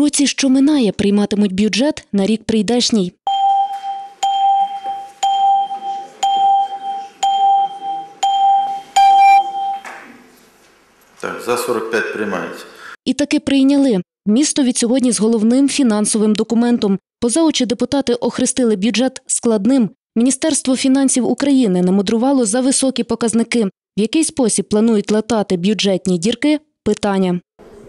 році, що минає, прийматимуть бюджет на рік прийдешній. Так, за 45 приймається. І таки прийняли. Місто від сьогодні з головним фінансовим документом. Поза очі депутати охрестили бюджет складним. Міністерство фінансів України намудрувало за високі показники. В який спосіб планують латати бюджетні дірки – питання.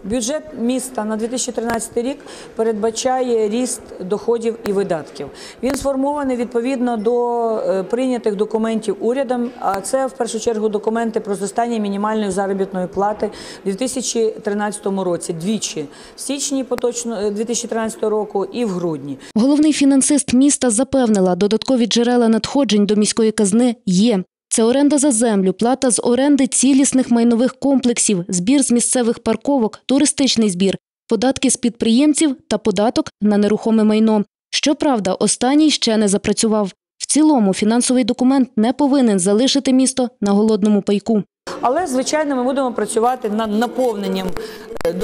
Бюджет міста на 2013 рік передбачає ріст доходів і видатків. Він сформований відповідно до е, прийнятих документів урядом. А це в першу чергу документи про зростання мінімальної заробітної плати у 2013 році двічі в січні поточно е, 2013 року і в грудні. Головний фінансист міста запевнила, додаткові джерела надходжень до міської казни є. Це оренда за землю, плата з оренди цілісних майнових комплексів, збір з місцевих парковок, туристичний збір, податки з підприємців та податок на нерухоме майно. Щоправда, останній ще не запрацював. В цілому фінансовий документ не повинен залишити місто на голодному пайку. Але звичайно, ми будемо працювати над наповненням е,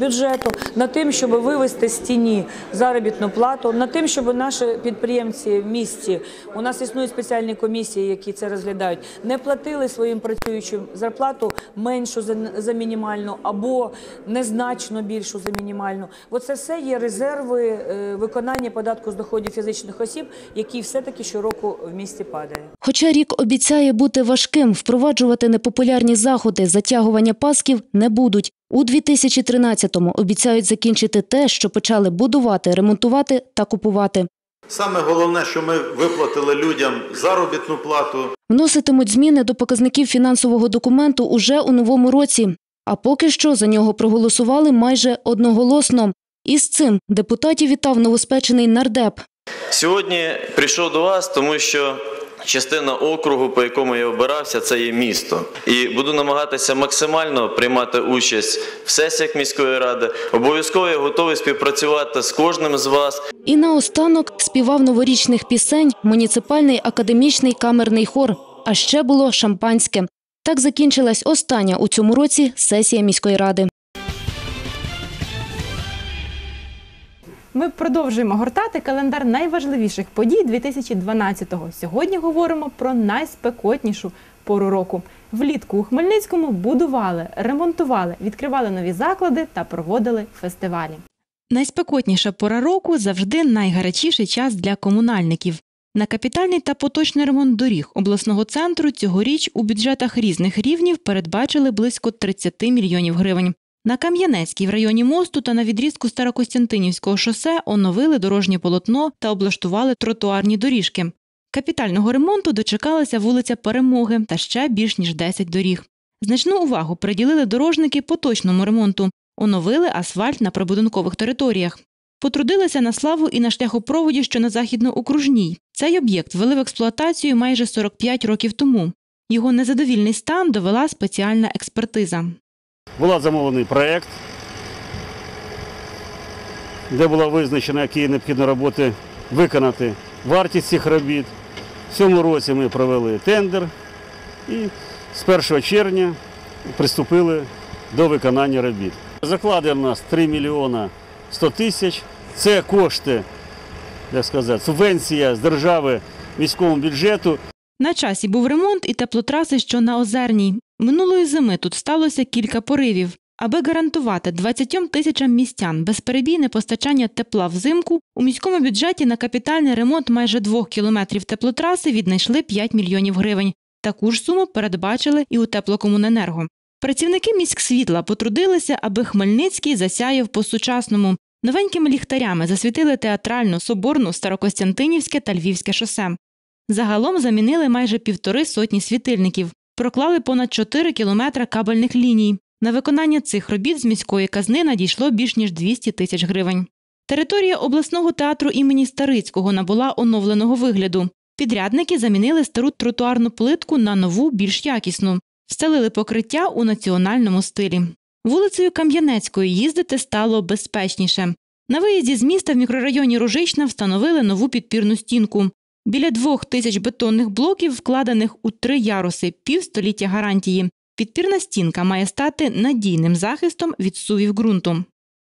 бюджету, над тим, щоб вивести з тіні заробітну плату, над тим, щоб наші підприємці в місті у нас існують спеціальні комісії, які це розглядають, не платили своїм працюючим зарплату меншу за, мінімальну або незначно більшу за мінімальну. Бо це все є резерви е, виконання податку з доходів фізичних осіб, який все-таки щороку в місті падає. Хоча рік обіцяє бути важким, впроваджувати непопулярні заходи затягування пасків не будуть. У 2013-му обіцяють закінчити те, що почали будувати, ремонтувати та купувати. Саме головне, що ми виплатили людям заробітну плату. Вноситимуть зміни до показників фінансового документу уже у новому році. А поки що за нього проголосували майже одноголосно. І з цим депутатів вітав новоспечений нардеп. Сьогодні прийшов до вас, тому що частина округу, по якому я обирався, це є місто. І буду намагатися максимально приймати участь в сесіях міської ради. Обов'язково я готовий співпрацювати з кожним з вас. І наостанок співав новорічних пісень муніципальний академічний камерний хор. А ще було шампанське. Так закінчилась остання у цьому році сесія міської ради. Ми продовжуємо гортати календар найважливіших подій 2012-го. Сьогодні говоримо про найспекотнішу пору року. Влітку у Хмельницькому будували, ремонтували, відкривали нові заклади та проводили фестивалі. Найспекотніша пора року завжди найгарячіший час для комунальників. На капітальний та поточний ремонт доріг обласного центру цьогоріч у бюджетах різних рівнів передбачили близько 30 мільйонів гривень. На Кам'янецькій в районі мосту та на відрізку Старокостянтинівського шосе оновили дорожнє полотно та облаштували тротуарні доріжки. Капітального ремонту дочекалася вулиця Перемоги та ще більш ніж 10 доріг. Значну увагу приділили дорожники поточному ремонту, оновили асфальт на прибудинкових територіях. Потрудилися на славу і на шляхопроводі, що на західноокружній. Цей об'єкт ввели в експлуатацію майже 45 років тому. Його незадовільний стан довела спеціальна експертиза. Була замовлений проєкт, де було визначено, які необхідні роботи виконати, вартість цих робіт. В цьому році ми провели тендер і з 1 червня приступили до виконання робіт. Заклади у нас 3 мільйона 100 тисяч. Це кошти, як сказати, субвенція з держави міському бюджету На часі був ремонт і теплотраси, що на Озерній. Минулої зими тут сталося кілька поривів. Аби гарантувати 20 тисячам містян безперебійне постачання тепла взимку, у міському бюджеті на капітальний ремонт майже двох кілометрів теплотраси віднайшли 5 мільйонів гривень. Таку ж суму передбачили і у теплокомуненерго. Працівники міськсвітла потрудилися, аби Хмельницький засяяв по-сучасному. Новенькими ліхтарями засвітили театральну, соборну, Старокостянтинівське та Львівське шосе. Загалом замінили майже півтори сотні світильників, проклали понад 4 кілометри кабельних ліній. На виконання цих робіт з міської казни надійшло більш ніж 200 тисяч гривень. Територія обласного театру імені Старицького набула оновленого вигляду. Підрядники замінили стару тротуарну плитку на нову, більш якісну, встелили покриття у національному стилі. Вулицею Кам'янецькою їздити стало безпечніше. На виїзді з міста в мікрорайоні Рожична встановили нову підпірну стінку. Біля двох тисяч бетонних блоків, вкладених у три яруси, півстоліття гарантії. Підпірна стінка має стати надійним захистом від сувів ґрунту.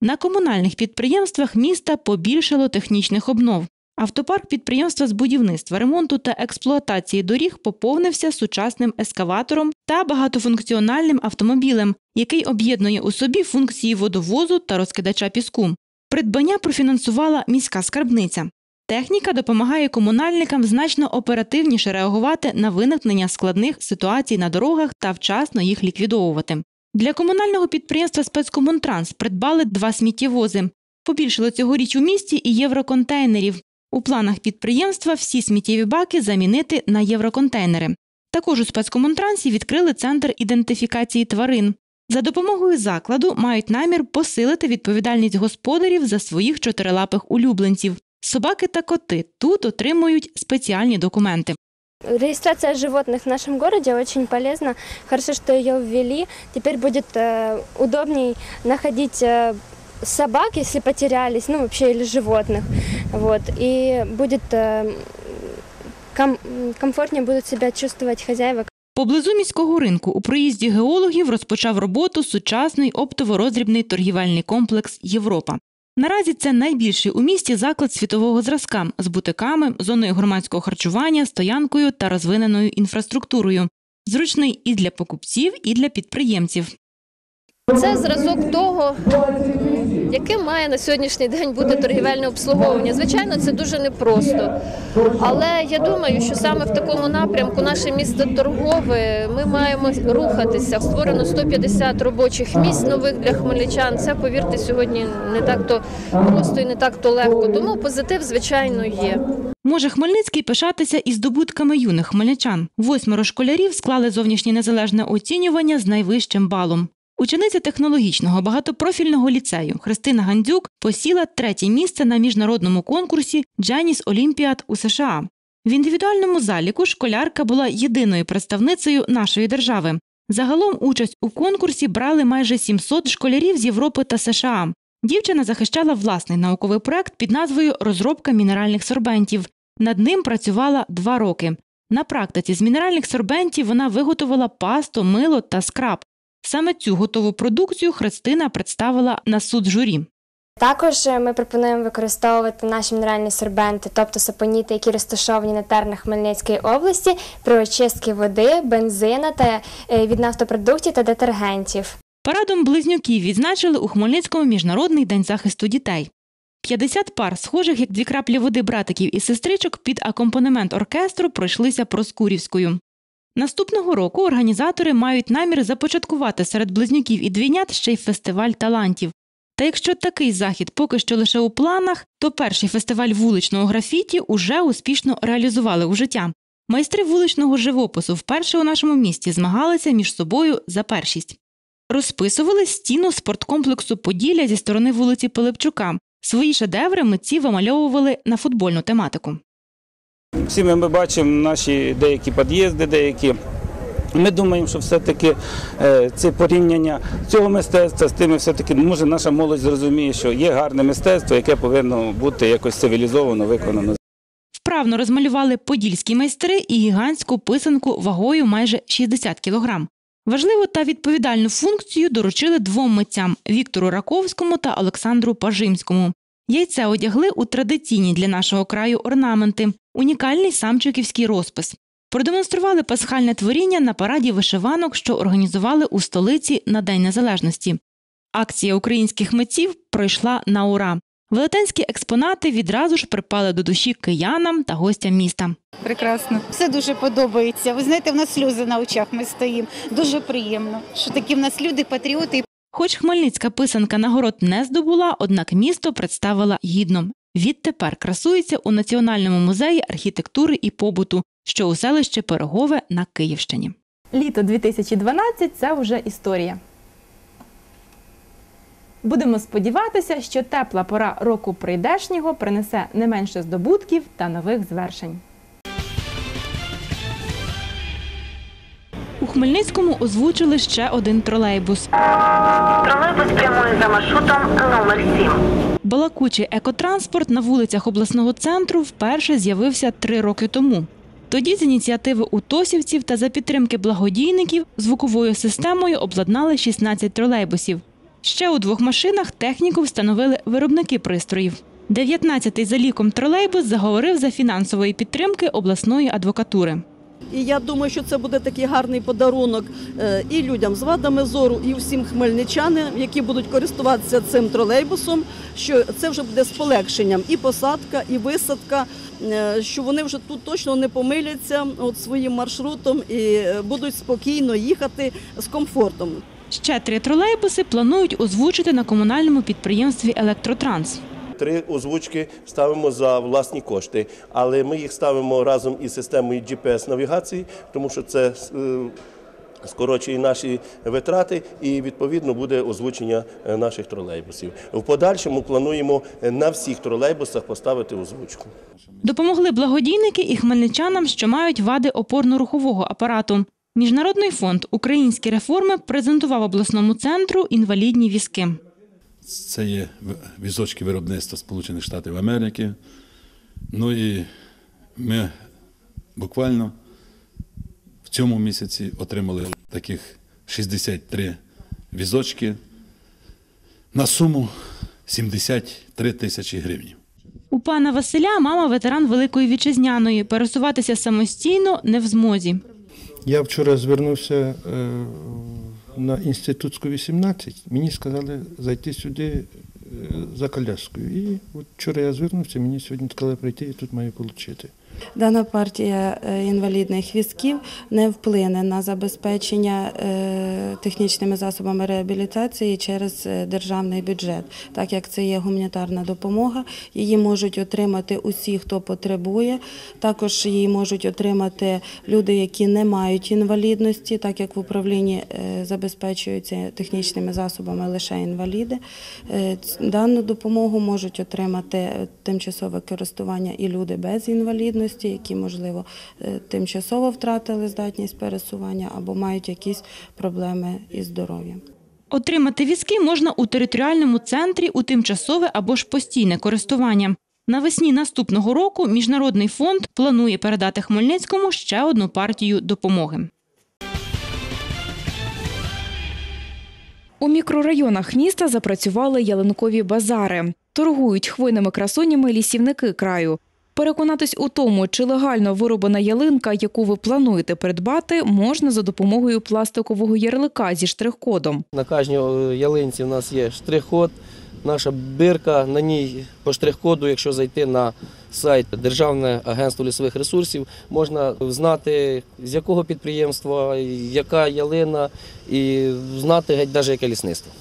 На комунальних підприємствах міста побільшало технічних обнов. Автопарк підприємства з будівництва, ремонту та експлуатації доріг поповнився сучасним ескаватором та багатофункціональним автомобілем, який об'єднує у собі функції водовозу та розкидача піску. Придбання профінансувала міська скарбниця. Техніка допомагає комунальникам значно оперативніше реагувати на виникнення складних ситуацій на дорогах та вчасно їх ліквідовувати. Для комунального підприємства спецкомунтранс придбали два сміттєвози. Побільшало цьогоріч у місті і євроконтейнерів. У планах підприємства всі сміттєві баки замінити на євроконтейнери. Також у спецкомунтрансі відкрили центр ідентифікації тварин. За допомогою закладу мають намір посилити відповідальність господарів за своїх чотирилапих улюбленців. Собаки та коти тут отримують спеціальні документи. Регистрация животных в нашем городе очень полезна. Хорошо, что ее ввели. Теперь будет э, удобней находить э, собак, если потерялись, ну вообще или животных. Вот. И будет э, ком- комфортнее будут себя чувствовать хозяева. Поблизу міського ринку у проїзді геологів розпочав роботу сучасний оптово-роздрібний торгівельний комплекс Європа. Наразі це найбільший у місті заклад світового зразка з бутиками, зоною громадського харчування, стоянкою та розвиненою інфраструктурою. Зручний і для покупців, і для підприємців. Це зразок того, яким має на сьогоднішній день бути торгівельне обслуговування. Звичайно, це дуже непросто. Але я думаю, що саме в такому напрямку наше місто торгове ми маємо рухатися. Створено 150 робочих місць нових для хмельничан. Це, повірте, сьогодні не так то просто і не так то легко. Тому позитив, звичайно, є. Може Хмельницький пишатися і здобутками юних хмельничан. Восьмеро школярів склали зовнішнє незалежне оцінювання з найвищим балом. Учениця технологічного багатопрофільного ліцею Христина Гандзюк посіла третє місце на міжнародному конкурсі Джаніс Олімпіад у США. В індивідуальному заліку школярка була єдиною представницею нашої держави. Загалом участь у конкурсі брали майже 700 школярів з Європи та США. Дівчина захищала власний науковий проект під назвою Розробка мінеральних сорбентів. Над ним працювала два роки. На практиці з мінеральних сорбентів вона виготовила пасту, мило та скраб. Саме цю готову продукцію Христина представила на суд журі. Також е, ми пропонуємо використовувати наші мінеральні сорбенти, тобто сапоніти, які розташовані на тернах Хмельницької області при очистці води, бензина та е, від нафтопродуктів та детергентів. Парадом близнюків відзначили у Хмельницькому міжнародний день захисту дітей. 50 пар, схожих як дві краплі води братиків і сестричок, під акомпанемент оркестру пройшлися Проскурівською. Наступного року організатори мають намір започаткувати серед близнюків і двійнят ще й фестиваль талантів. Та якщо такий захід поки що лише у планах, то перший фестиваль вуличного графіті уже успішно реалізували у життя. Майстри вуличного живопису вперше у нашому місті змагалися між собою за першість. Розписували стіну спорткомплексу Поділля зі сторони вулиці Пилипчука. Свої шедеври митці вимальовували на футбольну тематику. Всі ми, бачимо наші деякі під'їзди, деякі. Ми думаємо, що все-таки це порівняння цього мистецтва з тими, все-таки може наша молодь зрозуміє, що є гарне мистецтво, яке повинно бути якось цивілізовано виконано. Вправно розмалювали подільські майстри і гігантську писанку вагою майже 60 кілограм. Важливу та відповідальну функцію доручили двом митцям Віктору Раковському та Олександру Пажимському. Яйце одягли у традиційні для нашого краю орнаменти, унікальний самчиківський розпис. Продемонстрували пасхальне творіння на параді вишиванок, що організували у столиці на День Незалежності. Акція українських митців пройшла на ура. Велетенські експонати відразу ж припали до душі киянам та гостям міста. Прекрасно. Все дуже подобається. Ви знаєте, в нас сльози на очах ми стоїмо. Дуже приємно, що такі в нас люди, патріоти. Хоч хмельницька писанка нагород не здобула, однак місто представила гідно. Відтепер красується у Національному музеї архітектури і побуту, що у селищі Пирогове на Київщині. Літо 2012 це вже історія. Будемо сподіватися, що тепла пора року прийдешнього принесе не менше здобутків та нових звершень. У Хмельницькому озвучили ще один тролейбус. Тролейбус прямує за маршрутом номер 7. Балакучий екотранспорт на вулицях обласного центру вперше з'явився три роки тому. Тоді з ініціативи утосівців та за підтримки благодійників звуковою системою обладнали 16 тролейбусів. Ще у двох машинах техніку встановили виробники пристроїв. 19-й за ліком тролейбус заговорив за фінансової підтримки обласної адвокатури. І я думаю, що це буде такий гарний подарунок е, і людям з вадами зору, і всім хмельничанам, які будуть користуватися цим тролейбусом. Що це вже буде з полегшенням і посадка, і висадка. е, Що вони вже тут точно не помиляться от своїм маршрутом і е, будуть спокійно їхати з комфортом. Ще три тролейбуси планують озвучити на комунальному підприємстві Електротранс. Три озвучки ставимо за власні кошти, але ми їх ставимо разом із системою GPS-навігації, тому що це е, скорочує наші витрати і відповідно буде озвучення е, наших тролейбусів. В подальшому плануємо е, на всіх тролейбусах поставити озвучку. Допомогли благодійники і хмельничанам, що мають вади опорно-рухового апарату. Міжнародний фонд Українські реформи презентував обласному центру інвалідні візки. Це є візочки виробництва Сполучених Штатів Америки. Ну і ми буквально в цьому місяці отримали таких 63 візочки на суму 73 тисячі гривень. У пана Василя мама ветеран Великої Вітчизняної. Пересуватися самостійно не в змозі. Я вчора звернувся е, на інститутську 18. Мені сказали зайти сюди е, за коляскою. І от вчора я звернувся, мені сьогодні сказали прийти і тут маю отримати. Дана партія е, інвалідних візків не вплине на забезпечення е, технічними засобами реабілітації через е, державний бюджет, так як це є гуманітарна допомога. Її можуть отримати усі, хто потребує. Також її можуть отримати люди, які не мають інвалідності, так як в управлінні забезпечуються технічними засобами лише інваліди. Дану допомогу можуть отримати тимчасове користування і люди без інвалідності, які, можливо, е, тимчасово втратили здатність пересування або мають якісь проблеми із здоров'ям. Отримати візки можна у територіальному центрі у тимчасове або ж постійне користування. Навесні наступного року Міжнародний фонд планує передати Хмельницькому ще одну партію допомоги. У мікрорайонах міста запрацювали ялинкові базари. Торгують хвойними красунями лісівники краю. Переконатись у тому, чи легально вироблена ялинка, яку ви плануєте придбати, можна за допомогою пластикового ярлика зі штрих-кодом. На кожній е, ялинці у нас є штрих-код, наша бирка. На ній по штрих-коду, якщо зайти на сайт Державне агентство лісових ресурсів, можна знати, з якого підприємства, яка ялина, і знати навіть яке лісництво.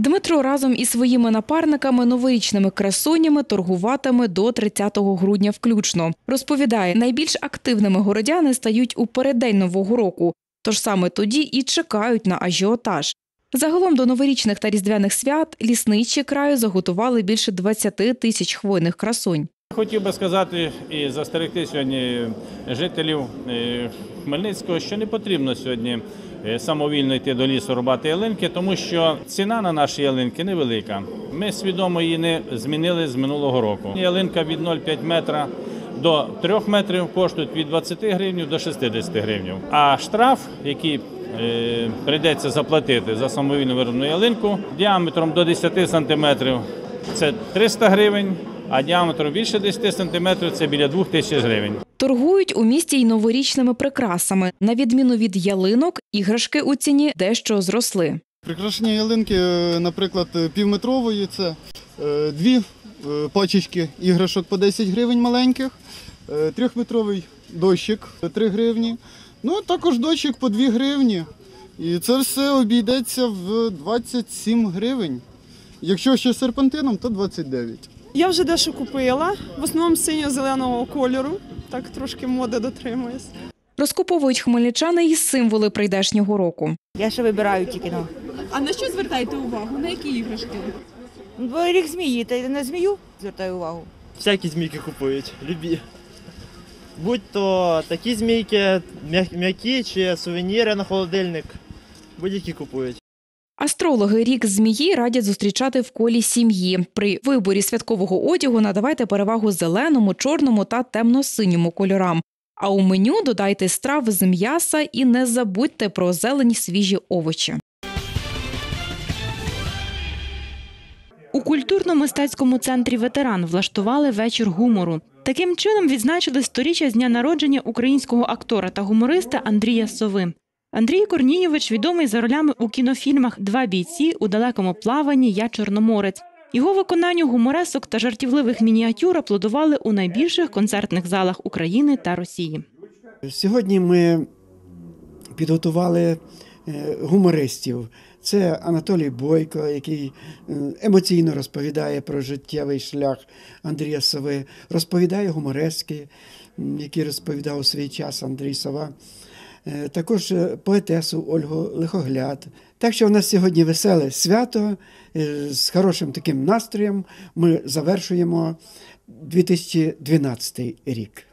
Дмитро разом із своїми напарниками новорічними красунями торгуватиме до 30 грудня включно. Розповідає, найбільш активними городяни стають у переддень нового року, тож саме тоді і чекають на ажіотаж. Загалом до новорічних та різдвяних свят лісничі краю заготували більше 20 тисяч хвойних красунь. Хотів би сказати і застерегти сьогодні жителів е, Хмельницького, що не потрібно сьогодні самовільно йти до лісу рубати ялинки, тому що ціна на наші ялинки невелика. Ми свідомо її не змінили з минулого року. Ялинка від 0,5 метра до 3 метрів коштує від 20 гривень до 60 гривень. А штраф, який е, прийдеться заплатити за самовільну виробну ялинку діаметром до 10 сантиметрів, це 300 гривень, а діаметром більше 10 сантиметрів це біля 2000 гривень. Торгують у місті й новорічними прикрасами. На відміну від ялинок, іграшки у ціні дещо зросли. Прикрашення ялинки, е, наприклад, е, півметрової це е, дві пачечки іграшок по 10 гривень маленьких, трьохметровий дощик 3 гривні, ну а також дощик по 2 гривні. І це все обійдеться в 27 гривень. Якщо ще серпантином, то 29. Я вже дещо купила, в основному синьо-зеленого кольору, так трошки моди дотримуюсь. Розкуповують хмельничани й символи прийдешнього року. Я ще вибираю тільки ну. А на що звертаєте увагу? На які іграшки? Бо рік змії, та на змію звертаю увагу. Всякі змійки купують, любі. Будь то такі змійки, м'які чи сувеніри на холодильник. Будь-які купують. Астрологи рік змії радять зустрічати в колі сім'ї. При виборі святкового одягу надавайте перевагу зеленому, чорному та темно-синьому кольорам. А у меню додайте страв з м'яса і не забудьте про зелені свіжі овочі. У культурно-мистецькому центрі ветеран влаштували вечір гумору. Таким чином відзначили сторіччя з дня народження українського актора та гумориста Андрія Сови. Андрій Корнійович відомий за ролями у кінофільмах Два бійці у далекому плаванні Я Чорноморець. Його виконанню гуморесок та жартівливих мініатюр аплодували у найбільших концертних залах України та Росії. Сьогодні ми підготували е, гумористів. Це Анатолій Бойко, який е, емоційно розповідає про життєвий шлях Андрія Сови, розповідає гуморески, які розповідав у свій час Андрій Сова. Е, Також е, поетесу Ольгу Лихогляд. Так що у нас сьогодні веселе свято е, з хорошим таким настроєм. Ми завершуємо 2012 рік.